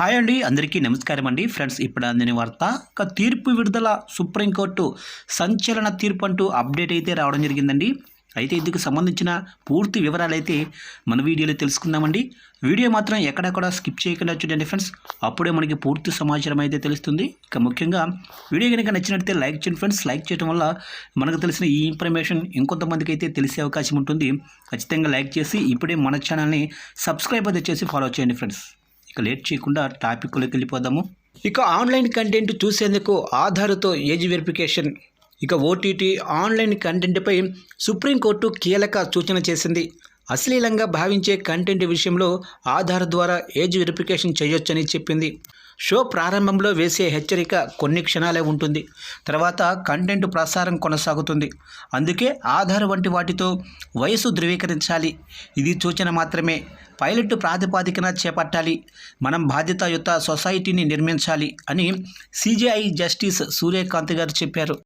Hi అండి అందరికీ నమస్కారం అండి. ఫ్రెండ్స్ ఇప్పుడు అందిన వార్త ఒక తీర్పు విడుదల సుప్రీంకోర్టు సంచలన తీర్పు అంటూ అప్డేట్ అయితే రావడం జరిగిందండి. అయితే ఇందుకు సంబంధించిన పూర్తి వివరాలు అయితే మన వీడియోలో తెలుసుకుందామండి. వీడియో మాత్రం ఎక్కడెక్కడ స్కిప్ చేయకుండా చూడండి ఫ్రెండ్స్. అప్పుడే మనకి పూర్తి సమాచారం అయితే తెలుస్తుంది. ఇక ముఖ్యంగా వీడియో కనుక నచ్చినట్లయితే లైక్ చేయండి ఫ్రెండ్స్. లైక్ చేయడం వల్ల మనకు తెలిసిన ఈ ఇన్ఫర్మేషన్ ఇంకొంతమందికి అయితే తెలిసే అవకాశం ఉంటుంది. ఖచ్చితంగా లైక్ చేసి ఇప్పుడే మన ఛానల్ని సబ్స్క్రైబ్ అయితే చేసి ఫాలో చేయండి ఫ్రెండ్స్. ఇక లేట్ చేయకుండా టాపిక్లోకి వెళ్ళిపోదాము. ఇక ఆన్లైన్ కంటెంట్ చూసేందుకు ఆధార్తో ఏజ్ వెరిఫికేషన్. ఇక ఓటీటీ ఆన్లైన్ కంటెంట్పై సుప్రీంకోర్టు కీలక సూచన చేసింది. అశ్లీలంగా భావించే కంటెంట్ విషయంలో ఆధార్ ద్వారా ఏజ్ వెరిఫికేషన్ చేయొచ్చని చెప్పింది. షో ప్రారంభంలో వేసే హెచ్చరిక కొన్ని క్షణాలే ఉంటుంది. తర్వాత కంటెంట్ ప్రసారం కొనసాగుతుంది. అందుకే ఆధార్ వంటి వాటితో వయసు ధృవీకరించాలి. ఇది సూచన మాత్రమే. పైలట్ ప్రాతిపాదికన చేపట్టాలి. మనం బాధ్యతాయుత సొసైటీని నిర్మించాలి అని సిజేఐ జస్టిస్ సూర్యకాంత్ గారు చెప్పారు.